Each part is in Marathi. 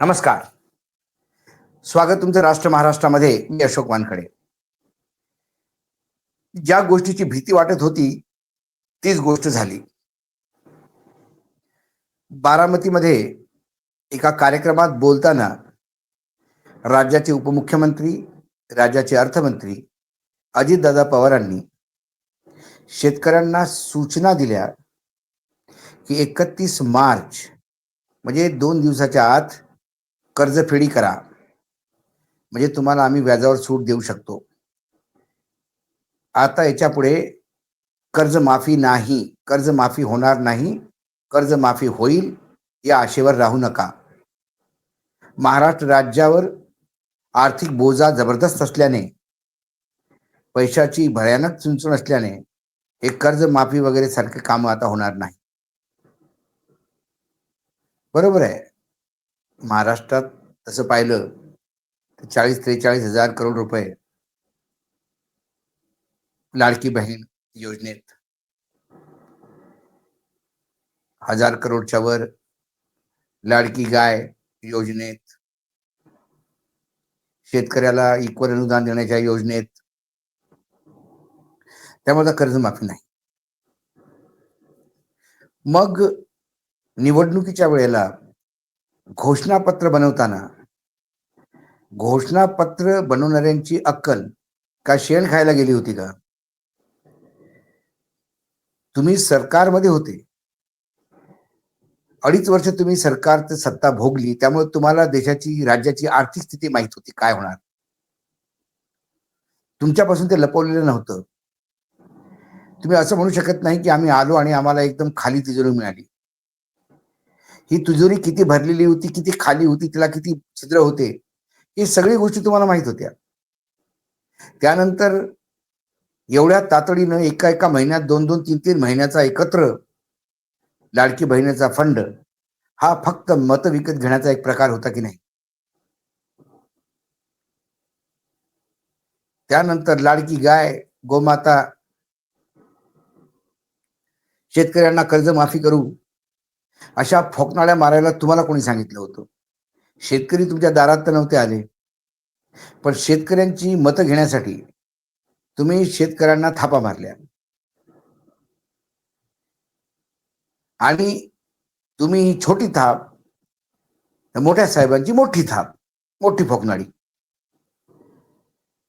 नमस्कार. स्वागत तुमचं राष्ट्र महाराष्ट्रामध्ये मी अशोक वानखडे. ज्या गोष्टीची भीती वाटत होती तीच गोष्ट झाली. बारामतीमध्ये एका कार्यक्रमात बोलताना राज्याचे उपमुख्यमंत्री राज्याचे अर्थमंत्री अजितदादा पवारांनी शेतकऱ्यांना सूचना दिल्या की एकतीस मार्च म्हणजे दोन दिवसाच्या आत कर्जफेडी करा. म्हणजे तुम्हाला आम्ही व्याजावर सूट देऊ शकतो. आता याच्यापुढे कर्जमाफी नाही. कर्जमाफी होणार नाही. कर्जमाफी होईल या आशेवर राहू नका. महाराष्ट्र राज्यावर आर्थिक बोजा जबरदस्त असल्याने पैशाची भयानक चुंचून असल्याने हे कर्जमाफी वगैरे सारखे काम आता होणार नाही. बरोबर आहे? महाराष्ट्रात तसं पाहिलं तर चाळीस त्रेचाळीस हजार करोड रुपये लाडकी बहीण योजनेत हजार करोडच्या वर लाडकी गाय योजनेत शेतकऱ्याला इक्वल अनुदान देण्याच्या योजनेत. त्यामुळे कर्जमाफी नाही. मग निवडणुकीच्या वेळेला घोषणापत्र बनवताना घोषणापत्र बनवणाऱ्यांची अक्कल का शेण खायला गेली होती का? तुम्ही सरकारमध्ये होते. अडीच वर्ष तुम्ही सरकार सत्ता भोगली त्यामुळे तुम्हाला देशाची राज्याची आर्थिक स्थिती माहीत होती. काय होणार? तुमच्यापासून ते लपवलेलं नव्हतं. तुम्ही असं म्हणू शकत नाही की आम्ही आलो आणि आम्हाला एकदम खाली तिजोरी मिळाली. ही तिजोरी किती भरलेली होती किती खाली होती तिला किती छिद्र होते ही सगळी गोष्टी तुम्हाला माहीत होत्या. त्यानंतर एवढ्या तातडीनं एका एका महिन्यात दोन दोन तीन तीन महिन्याचा एकत्र लाडकी बहिणीचा फंड हा फक्त मत विकत घेण्याचा एक प्रकार होता की नाही? त्यानंतर लाडकी गाय गोमाता शेतकऱ्यांना कर्जमाफी करू अशा फोकनाड्या मारायला तुम्हाला कोणी सांगितलं होतं? शेतकरी तुमच्या दारात तर नव्हते आले. पण शेतकऱ्यांची मतं घेण्यासाठी तुम्ही शेतकऱ्यांना थापा मारल्या. आणि तुम्ही ही छोटी थाप मोठ्या साहेबांची मोठी थाप मोठी फोकनाळी.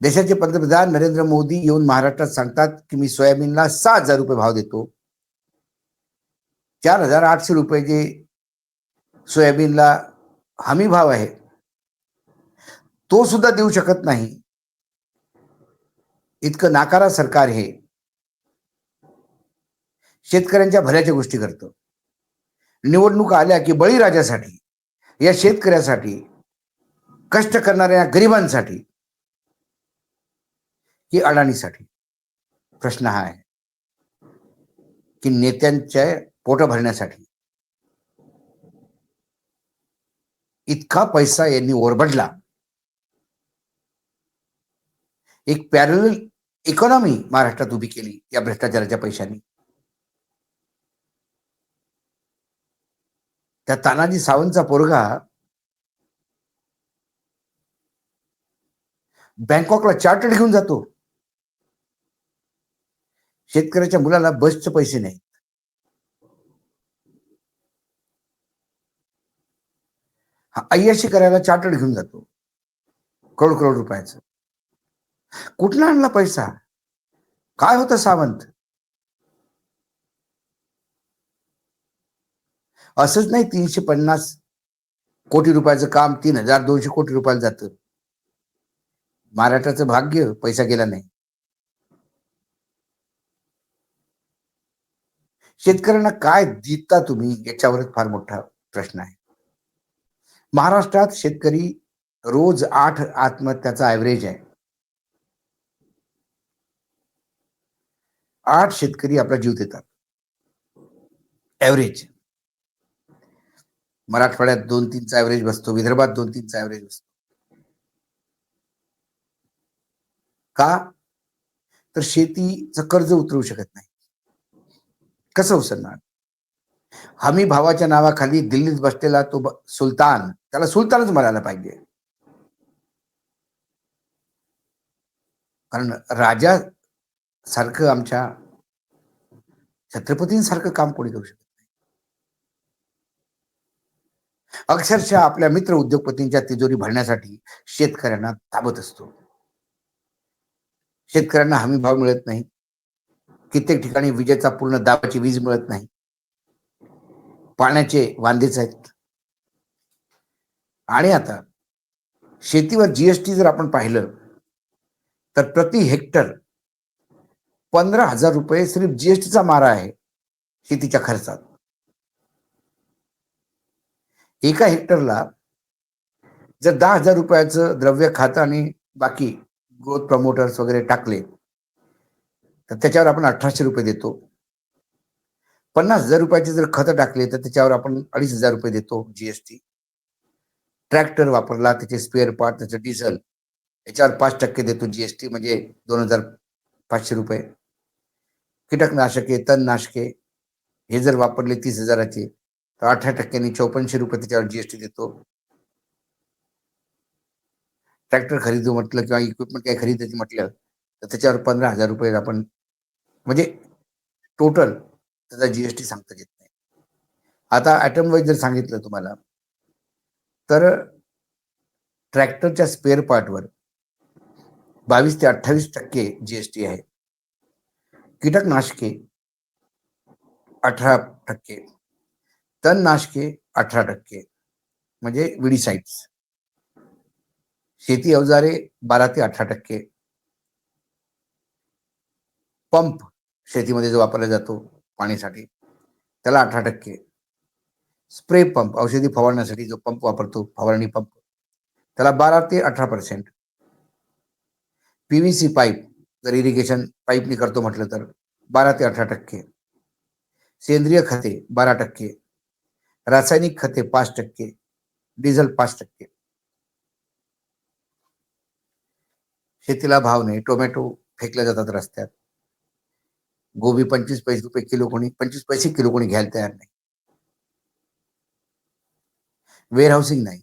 देशाचे पंतप्रधान नरेंद्र मोदी येऊन महाराष्ट्रात सांगतात की मी सोयाबीनला सहा हजार रुपये भाव देतो. चार हजार आठशे रुपये जे सोयाबीनला हमी भाव आहे तो सुद्धा देऊ शकत नाही. इतकं नाकारा सरकार हे शेतकऱ्यांच्या भल्याच्या गोष्टी करतं. निवडणुका आल्या की बळीराजासाठी या शेतकऱ्यासाठी कष्ट करणाऱ्या गरिबांसाठी की अडाणीसाठी प्रश्न हा आहे की नेत्यांच्या पोट भरण्यासाठी. इतका पैसा यांनी ओरबडला. एक पॅरल इकॉनॉमी महाराष्ट्रात उभी केली या भ्रष्टाचाराच्या पैशांनी. त्या तानाजी सावंतचा पोरगा बँकॉकला चार्टर्ड घेऊन जातो. शेतकऱ्याच्या मुलाला बसचे पैसे नाही हा अय्याशी करायला चार्टर्ड घेऊन जातो. करोड करोड रुपयाचं. कुठला आणला पैसा? काय होतं सावंत? असंच नाही तीनशे पन्नास कोटी रुपयाचं काम तीन हजार दोनशे कोटी रुपयाला जातं. महाराष्ट्राचं भाग्य पैसा गेला नाही. शेतकऱ्यांना काय देता तुम्ही याच्यावरच फार मोठा प्रश्न आहे. महाराष्ट्रात शेतकरी रोज आठ आत्महत्याचा ऍव्हरेज आहे. आठ शेतकरी आपला जीव देतात. ऍव्हरेज मराठवाड्यात दोन तीनचा ऍव्हरेज बसतो विदर्भात दोन तीनचा ऍव्हरेज बसतो. का? तर शेतीचं कर्ज उतरवू शकत नाही. कसं उचलणार? हमी भावाच्या नावाखाली दिल्लीत बसलेला तो सुलतान त्याला सुलतानच म्हणायला पाहिजे. कारण राजा सारखं आमच्या छत्रपतींसारखं काम कोणी करू शकत नाही. अक्षरशः आपल्या मित्र उद्योगपतींच्या तिजोरी भरण्यासाठी शेतकऱ्यांना ताबत असतो. शेतकऱ्यांना हमी भाव मिळत नाही. कित्येक ठिकाणी विजेचा पूर्ण दाबाची वीज मिळत नाही. पाण्याचे वांदेच आहेत. आणि आता शेतीवर जीएसटी जर आपण पाहिलं तर प्रति हेक्टर पंधरा हजार रुपये सिर्फ जीएसटीचा मारा आहे शेतीच्या खर्चात. एका हेक्टरला जर दहा हजार रुपयाचं द्रव्य खातं आणि बाकी ग्रोथ प्रमोटर्स वगैरे टाकले तर त्याच्यावर आपण अठराशे रुपये देतो. पन्नास हजार रुपयाचे जर खतं टाकले तर त्याच्यावर आपण अडीच हजार रुपये देतो जीएसटी ट्रॅक्टर वापरला त्याचे स्पेअर पार्ट त्याचं डिझेल याच्यावर पाच टक्के देतो जीएसटी म्हणजे दोन हजार पाचशे रुपये. कीटकनाशके तणनाशके हे जर वापरले तीस हजाराचे तर अठरा टक्क्यांनी चौपन्नशे रुपये त्याच्यावर जीएसटी देतो. ट्रॅक्टर खरेदी म्हटलं किंवा इक्विपमेंट काही खरेदी म्हटलं तर त्याच्यावर पंधरा हजार रुपये आपण म्हणजे टोटल त्याचा जीएसटी सांगता येत नाही. आता ॲटम वाईज जर सांगितलं तुम्हाला तर ट्रॅक्टरच्या स्पेअर पार्टवर बावीस ते अठ्ठावीस टक्के जीएसटी आहे. कीटकनाशके अठरा टक्के तणनाशके अठरा टक्के म्हणजे विडीसाईट्स शेती अवजारे बारा ते अठरा टक्के. पंप शेतीमध्ये जो वापरला जातो पाण्यासाठी. त्याला अठरा टक्के. स्प्रे पंप औषधी फवारण्यासाठी जो पंप वापरतो फवारणी पंप. त्याला बारा ते अठरा पर्सेंट पीव्हीसी पाईप जर इरिगेशन पाईपनी करतो म्हटलं तर बारा ते अठरा टक्के. सेंद्रिय खते बारा टक्के. रासायनिक खते पाच टक्के. डिझेल पाच टक्के. शेतीला भाव नाही. टोमॅटो फेकल्या जातात रस्त्यात. गोबी पंचवीस पैसे रुपये किलो कोणी पंचवीस पैसे किलो कोणी घ्यायला तयार नाही. वेअर हाऊसिंग नाही.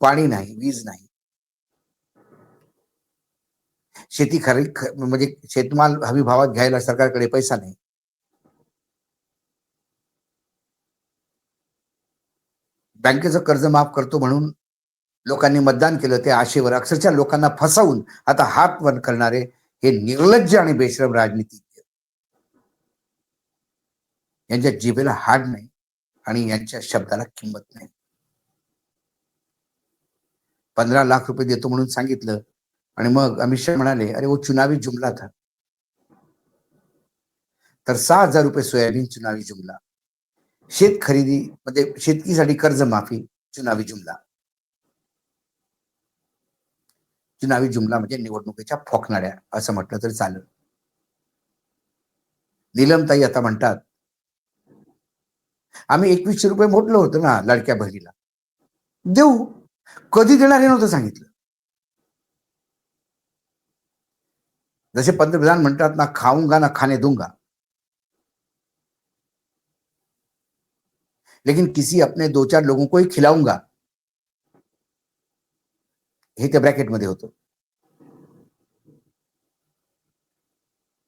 पाणी नाही वीज नाही. शेती खरी म्हणजे शेतमाल हमी भावात घ्यायला सरकारकडे पैसा नाही. बँकेचं कर्ज माफ करतो म्हणून लोकांनी मतदान केलं ते आशेवर अक्षरशः लोकांना फसवून आता हात वन करणारे हे निर्लज्ज आणि बेश्रम राजनीतिज्ञ यांच्या जिभेला हाड नाही आणि यांच्या शब्दाला किंमत नाही. पंधरा लाख रुपये देतो म्हणून सांगितलं आणि मग अमित शहा म्हणाले अरे वो चुनावी जुमला था. तर सहा हजार रुपये सोयाबीन चुनावी जुमला. शेत खरेदी म्हणजे शेतकीसाठी कर्ज माफी चुनावी जुमला. चुनावी जुमला म्हणजे निवडणुकीच्या फोकणाऱ्या असं म्हटलं तरी चालेल. नीलमताई आता म्हणतात आम्ही एकवीसशे रुपये मोडलो होतो ना लडक्या बहिणीला. देऊ. कधी देणार हे नव्हतं सांगितलं. जसे पंतप्रधान म्हणतात ना खाऊंगा ना खाने दूंगा लेकिन किसी अपने दो चार लोगों को ही खिलाऊंगा. हे त्या ब्रॅकेटमध्ये होतं.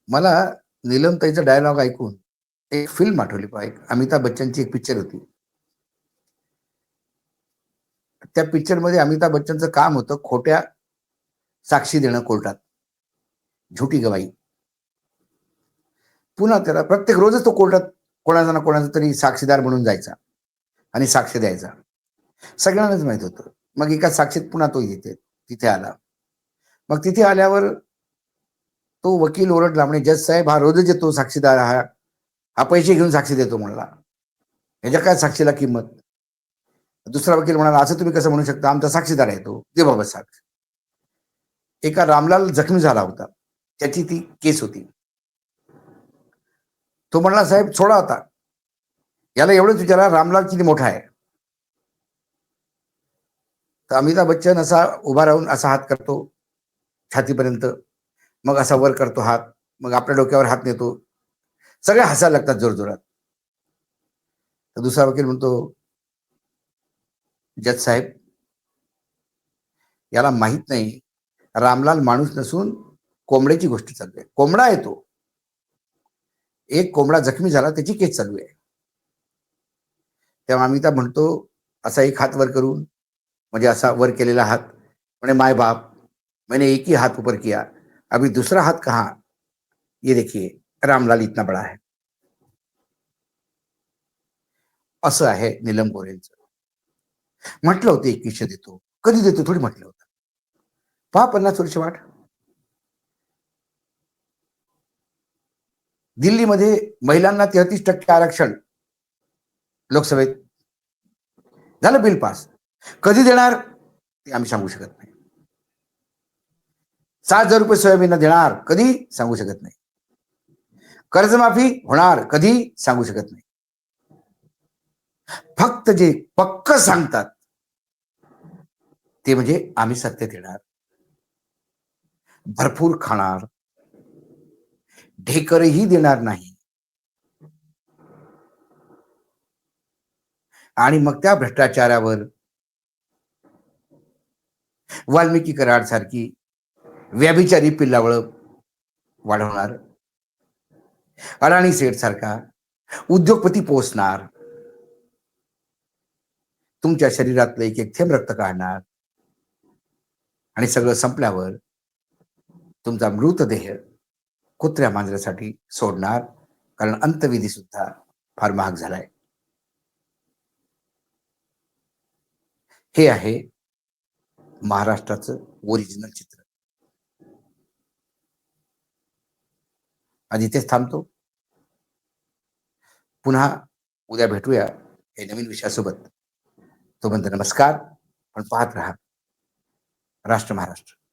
मला नीलम ताईचा डायलॉग ऐकून एक फिल्म आठवली एक अमिताभ बच्चनची एक पिक्चर होती. त्या पिक्चरमध्ये अमिताभ बच्चनचं काम होतं खोट्या साक्षी देणं कोर्टात. झुटी गवाई. पुन्हा त्याला प्रत्येक रोजच तो कोर्टात कोणाचा ना कोणाचा तरी साक्षीदार म्हणून जायचा आणि साक्ष द्यायचा. सगळ्यांनाच माहीत होतं. मग एका साक्षीत पुन्हा तो येते तिथे आला. मग तिथे आल्यावर तो वकील ओरडला म्हणे जज साहेब हा रोजच येतो साक्षीदार हा. हा पैसे घेऊन साक्षी देतो म्हणला. ह्याच्या काय साक्षीला किंमत? दुसरा वकील म्हणाला असं तुम्ही कसं म्हणू शकता? आमचा साक्षीदार आहे तो. दे बाबा साक्ष. एका रामलाल जखमी झाला होता. त्याची ती केस होती. तो म्हणला साहेब सोडा होता याला एवढंच विचारा रामलाल किती मोठा आहे. तर अमिताभ बच्चन असा उभा राहून असा हात करतो. छातीपर्यंत मग असा वर करतो हात मग आपल्या डोक्यावर हात नेतो. सगळे हसायला लागतात जोरजोरात. तर दुसरा वकील म्हणतो जज साहेब याला माहीत नाही रामलाल माणूस नसून कोंबड्याची गोष्ट चालू आहे. कोंबडा येतो एक कोंबडा जखमी झाला त्याची केस चालू आहे. तेव्हा अमिताभ म्हणतो असा एक हात वर करून म्हणजे असा वर केलेला हात म्हणे माय बाप मैंने एक ही उपर ऊपर किया. अभी दूसरा हाथ कहा? ये देखिए रामलाल इतना बड़ा है। असं आहे नीलम गोरेंचं म्हटलं होतं एकवीसशे देतो कधी देतो? थोडी म्हटलं होतं. पहा पन्नास वर्ष वाट. दिल्लीमध्ये महिलांना तेहतीस टक्के आरक्षण लोकसभेत. झालं बिल पास. कधी देणार? ते आम्ही सांगू शकत नाही. सात हजार रुपये सोयाबीनला देणार कधी सांगू शकत नाही. कर्जमाफी होणार कधी सांगू शकत नाही. फक्त जे पक्क सांगतात ते म्हणजे आम्ही सत्य देणार. भरपूर खाणार. ढेकरही देणार नाही. आणि मग त्या भ्रष्टाचारावर वाल्मिकी कराड सारखी व्याभिचारी पिल्लावळ वाढवणार. अडाणी सेठ सारखा उद्योगपती पोचणार तुमच्या शरीरातलं एक एक थेंब रक्त काढणार. आणि सगळं संपल्यावर तुमचा मृतदेह कुत्र्या मांजऱ्यासाठी सोडणार. कारण अंतविधी सुद्धा फार महाग झालाय. हे आहे महाराष्ट्राचं ओरिजिनल चित्र. आज इथेच थांबतो. पुन्हा उद्या भेटूया हे नवीन विषयासोबत. तोपर्यंत नमस्कार पण पाहत राहा. राष्ट्र महाराष्ट्र.